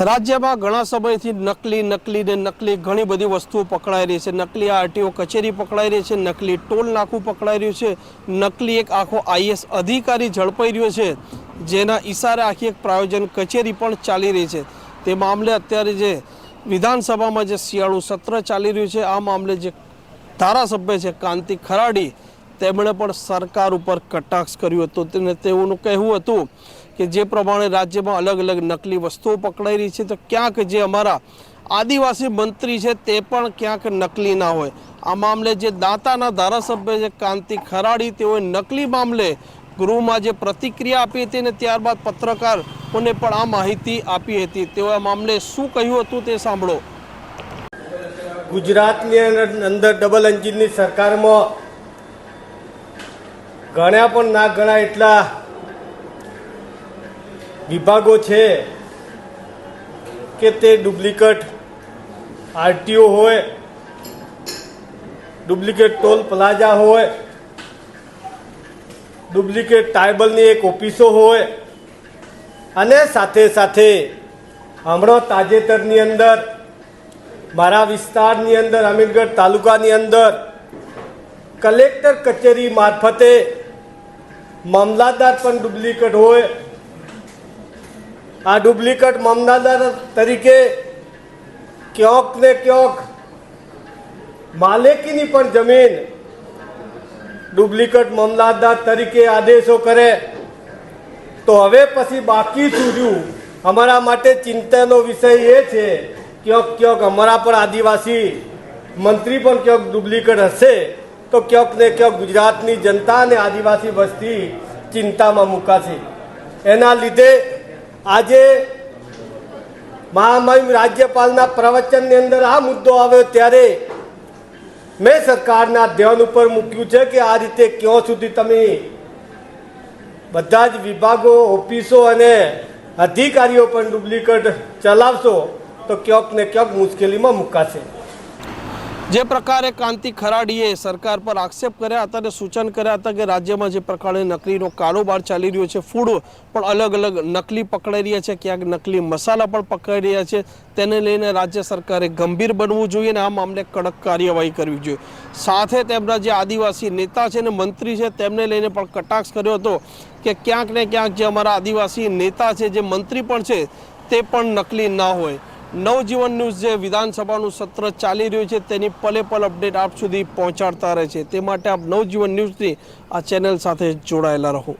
રાજ્યમાં ઘણા સમયથી નકલી નકલી ને નકલી ઘણી બધી વસ્તુઓ પકડાઈ રહી છે. નકલી આરટીઓ કચેરી પકડાઈ રહી છે, નકલી ટોલ નાકું પકડાઈ રહ્યું છે, નકલી એક આખો આઈએસ અધિકારી ઝડપાઈ રહ્યો છે, જેના ઈશારે આખી એક પ્રાયોજન કચેરી પણ ચાલી રહી છે. તે મામલે અત્યારે જે વિધાનસભામાં જે શિયાળુ સત્ર ચાલી રહ્યું છે, આ મામલે જે ધારાસભ્ય છે કાંતિ ખરાડી, તેમણે પણ સરકાર ઉપર કટાક્ષ કર્યું હતું. તેને તેઓનું કહેવું હતું કે જે પ્રમાણે રાજ્યમાં અલગ અલગ નકલી વસ્તુઓ પકડાઈ રહી છે, તો ક્યાંક જે અમારા આદિવાસી મંત્રી છે તે પણ ક્યાંક નકલી ના હોય. આ મામલે જે દાંતાના ધારાસભ્ય છે કાંતિ ખરાડી, તેઓએ નકલી મામલે ગૃહમાં જે પ્રતિક્રિયા આપી હતી ને ત્યારબાદ પત્રકારોને પણ આ માહિતી આપી હતી. તેઓએ મામલે શું કહ્યું હતું તે સાંભળો. ગુજરાતની અંદર ડબલ એન્જિનની સરકારમાં ગણ્યા પણ ના ગણાય એટલા વિભાગો છે કે તે ડુપ્લિકેટ આરટીઓ હોય, ડુપ્લિકેટ ટોલ પ્લાઝા હોય, ડુપ્લિકેટ ટ્રાઇબલની એક ઓફિસો હોય અને સાથે સાથે હમણાં તાજેતરની અંદર, મારા વિસ્તારની અંદર, અમીરગઢ તાલુકાની અંદર, કલેક્ટર કચેરી મારફતે મામલાદાર પણ ડુપ્લિકેટ હોય આ ડુપ્લિકેટ મામલાદાર તરીકે ક્યોક ને ક્યોક માલિકીની પણ જમીન ડુપ્લિકેટ મામલાદાર તરીકે આદેશો કરે. તો હવે પછી બાકી શું અમારા માટે ચિંતાનો વિષય એ છે, ક્યોક ક્યોક અમારા પણ આદિવાસી મંત્રી પણ ક્યોક ડુપ્લિકેટ હશે, તો ક્યોક ને ક્યોક ગુજરાતની જનતા અને આદિવાસી વસ્તી ચિંતામાં મુકાશે. એના લીધે આજે મહામહિમ રાજ્યપાલના પ્રવચનની અંદર આ મુદ્દો આવ્યો ત્યારે મેં સરકારના ધ્યાન ઉપર મૂક્યું છે કે આ રીતે ક્યાં સુધી તમે બધા જ વિભાગો, ઓફિસો અને અધિકારીઓ પણ ડુપ્લિકેટ ચલાવશો તો ક્યાંક ને ક્યાંક મુશ્કેલીમાં મુકાશે. જે પ્રકારે કાંતિ ખરાડીએ, સરકાર પર આક્ષેપ કર્યા હતા અને સૂચન કર્યા હતા કે રાજ્યમાં જે પ્રકારે નકલીનો કારોબાર ચાલી રહ્યો છે, ફૂડ પણ અલગ અલગ નકલી પકડાઈ રહ્યા છે, ક્યાંક નકલી મસાલા પણ પકડાઈ રહ્યા છે, તેને લઈને રાજ્ય સરકારે ગંભીર બનવું જોઈએ અને આ મામલે કડક કાર્યવાહી કરવી જોઈએ. સાથે તેમના જે આદિવાસી નેતા છે અને મંત્રી છે, તેમને લઈને પણ કટાક્ષ કર્યો હતો કે ક્યાંક ને ક્યાંક જે અમારા આદિવાસી નેતા છે, જે મંત્રી પણ છે, તે પણ નકલી ના હોય. નવજીવન ન્યૂઝ જે વિધાનસભાનું સત્ર ચાલી રહ્યું છે, તેની પલે પલ અપડેટ આપ સુધી પહોંચાડતા રહે છે. તે માટે આપ નવજીવન ન્યૂઝની આ ચેનલ સાથે જોડાયેલા રહો.